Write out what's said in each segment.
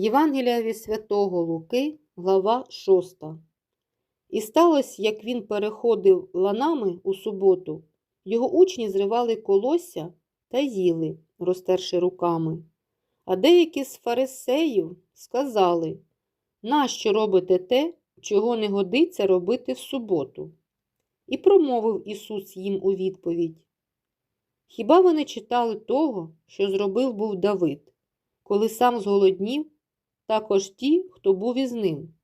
Євангелія від Святого Луки, глава 6. І сталося, як він переходив ланами у суботу, його учні зривали колосся та їли, розтерши руками. А деякі з фарисеїв сказали, нащо робите те, чого не годиться робити в суботу? І промовив Ісус їм у відповідь. Хіба ви не читали того, що зробив був Давид, коли сам зголоднів, також ті, хто був із ним,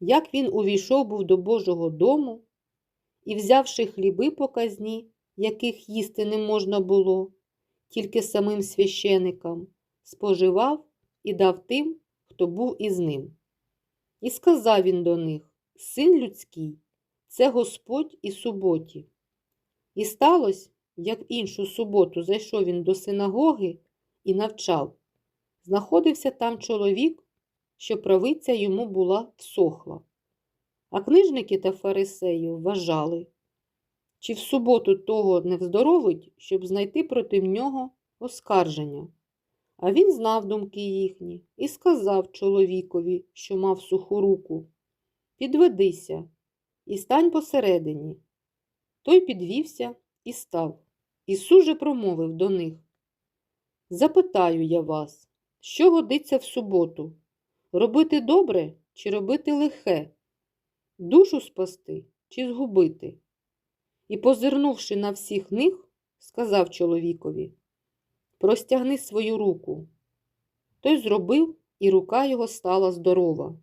як він увійшов був до Божого дому і, взявши хліби показні, яких їсти не можна було, тільки самим священикам, споживав і дав тим, хто був із ним. І сказав він до них: Син людський, це Господь і суботі. І сталося, як іншу суботу зайшов він до синагоги і навчав. Знаходився там чоловік, що правиця йому була всохла. А книжники та фарисеї вважали, чи в суботу того не вздоровить, щоб знайти проти нього оскарження. А він знав думки їхні і сказав чоловікові, що мав суху руку Підведися і стань посередині. Той підвівся і став. Ісус же промовив до них Запитаю я вас, що годиться в суботу? Робити добре чи робити лихе? Душу спасти чи згубити? І, позирнувши на всіх них, сказав чоловікові Простягни свою руку. Той зробив, і рука його стала здорова.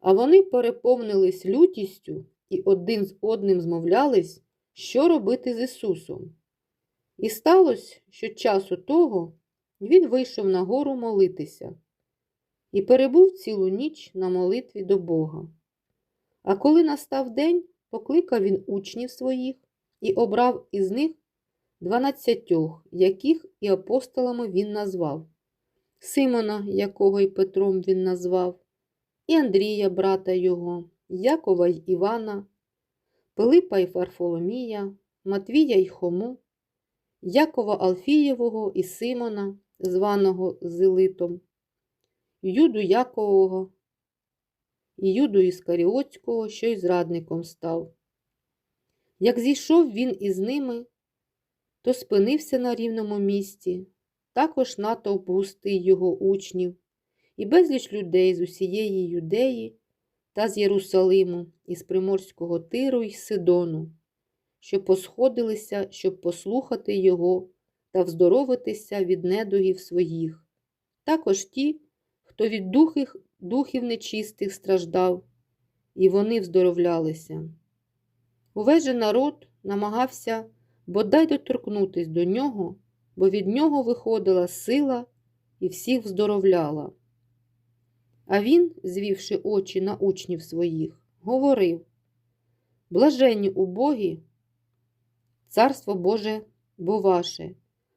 А вони переповнились лютістю і один з одним змовлялись, що робити з Ісусом. І сталося, що часу того він вийшов на гору молитися і перебув цілу ніч на молитві до Бога. А коли настав день, покликав він учнів своїх і обрав із них дванадцятьох, яких і апостолами він назвав, Симона, якого й Петром він назвав, і Андрія, брата його, Якова й Івана, Пилипа й Фарфоломія, Матвія й Хому, Якова Алфієвого і Симона, званого Зилитом, Юду Якового і Юду Іскаріотського, що й зрадником став. Як зійшов він із ними, то спинився на рівному місці, також натовп густий його учнів, і безліч людей з усієї Юдеї та з Єрусалиму, із Приморського Тиру й Сидону, що посходилися, щоб послухати його та вздоровитися від недугів своїх, також ті, хто від духів, духів нечистих страждав, і вони вздоровлялися. Увесь же народ намагався бодай доторкнутись до нього, бо від нього виходила сила і всіх вздоровляла. А він, звівши очі на учнів своїх, говорив Блаженні убогі, царство Боже бо ваше,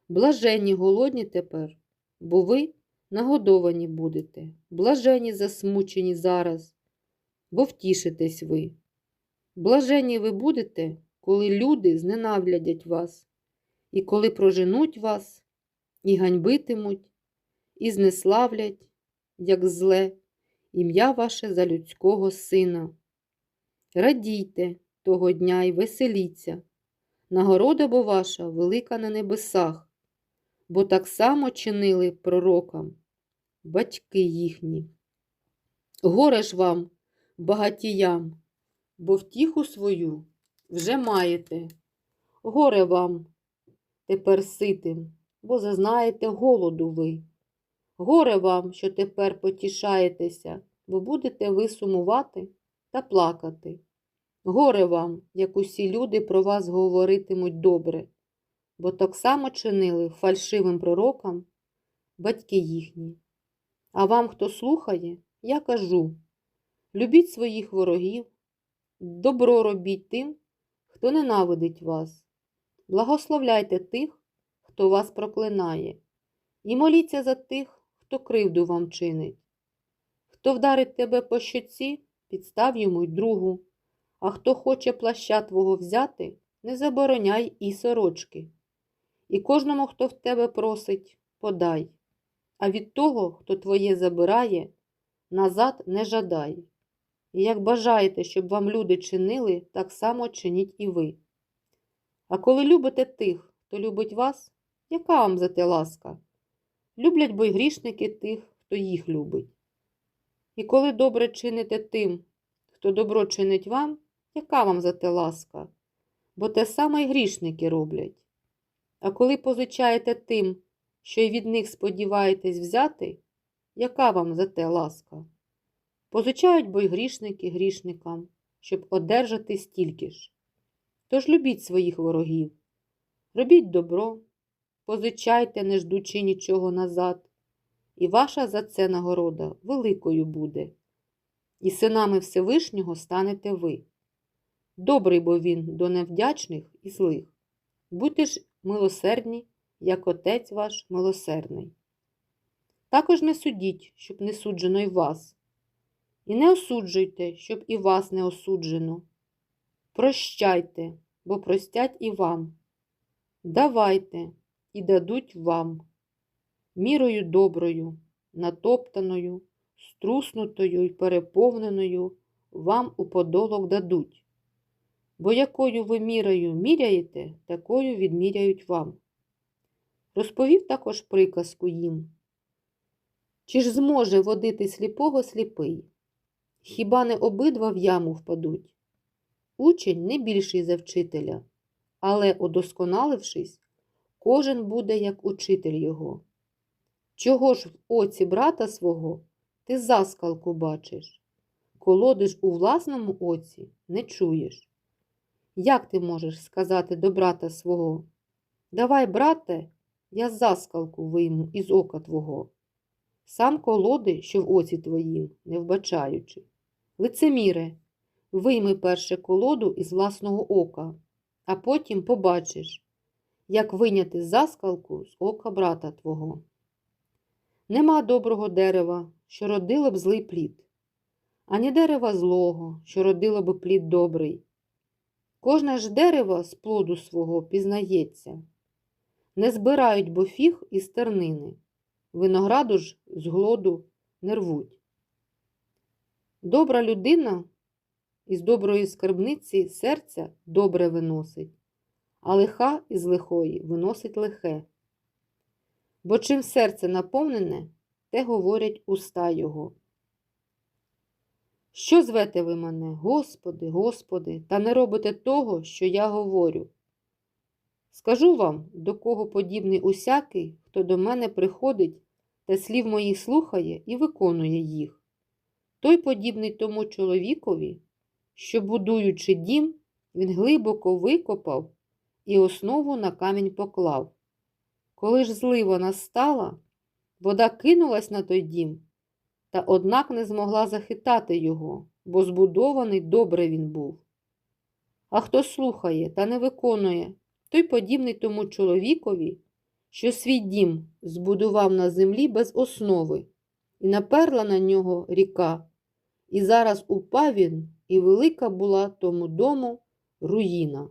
блаженні голодні тепер, бо ви нагодовані будете, блаженні засмучені зараз, бо втішитесь ви. Блаженні ви будете, коли люди зненавидять вас, і коли проженуть вас, і ганьбитимуть, і знеславлять, як зле, ім'я ваше за людського сина. Радійте того дня і веселіться, нагорода бо ваша велика на небесах, бо так само чинили пророкам, батьки їхні. Горе ж вам, багатіям, бо втіху свою вже маєте. Горе вам тепер ситим, бо зазнаєте голоду ви. Горе вам, що тепер потішаєтеся, бо будете ви сумувати та плакати. Горе вам, як усі люди про вас говоритимуть добре, бо так само чинили фальшивим пророкам батьки їхні. А вам, хто слухає, я кажу любіть своїх ворогів, добро робіть тим, хто ненавидить вас, благословляйте тих, хто вас проклинає, і моліться за тих, хто кривду вам чинить. Хто вдарить тебе по щоці, підстав йому й другу, а хто хоче плаща твого взяти, не забороняй і сорочки. І кожному, хто в тебе просить, подай. а від того, хто твоє забирає, назад не жадай. І як бажаєте, щоб вам люди чинили, так само чиніть і ви. А коли любите тих, хто любить вас, яка вам за те ласка? Люблять бо й грішники тих, хто їх любить. І коли добре чините тим, хто добро чинить вам, яка вам за те ласка? Бо те саме й грішники роблять. А коли позичаєте тим, що й від них сподіваєтесь взяти, яка вам за те ласка? Позичають бо й грішники грішникам, щоб одержати стільки ж. Тож любіть своїх ворогів, робіть добро, позичайте, не ждучи нічого назад, і ваша за це нагорода великою буде, і синами Всевишнього станете ви. Добрий бо він до невдячних і злих. Будьте ж милосердні, як Отець ваш милосердний. Також не судіть, щоб не суджено й вас, і не осуджуйте, щоб і вас не осуджено. Прощайте, бо простять і вам. Давайте і дадуть вам, мірою доброю, натоптаною, струснутою й переповненою вам у подолок дадуть. Бо якою ви мірою міряєте, такою відміряють вам. Розповів також приказку їм. Чи ж зможе водити сліпого сліпий? Хіба не обидва в яму впадуть? Учень не більший за вчителя, але, удосконалившись, кожен буде як учитель його. Чого ж в оці брата свого ти заскалку бачиш? Колоди ж у власному оці не чуєш. Як ти можеш сказати до брата свого? Давай, брате, я заскалку вийму із ока твого. Сам колоди, що в оці твоїм, не вбачаючи. Лицеміре, вийми перше колоду із власного ока, а потім побачиш, як виняти заскалку з ока брата твого. Нема доброго дерева, що родило б злий плід, ані дерева злого, що родило б плід добрий. Кожне ж дерево з плоду свого пізнається. Не збирають бо фіг із тернини, винограду ж з глоду не рвуть. Добра людина із доброї скарбниці серця добре виносить, а лиха із лихої виносить лихе. Бо чим серце наповнене, те говорять уста його. Що звете ви мене, Господи, Господи, та не робите того, що я говорю? Скажу вам, до кого подібний усякий, хто до мене приходить та слів моїх слухає і виконує їх. Той подібний тому чоловікові, що, будуючи дім, він глибоко викопав і основу на камінь поклав. Коли ж злива настала, вода кинулась на той дім, та однак не змогла захитати його, бо збудований добре він був. А хто слухає та не виконує, той подібний тому чоловікові, що свій дім збудував на землі без основи, і наперла на нього ріка, і зараз упав він, і велика була тому дому руїна.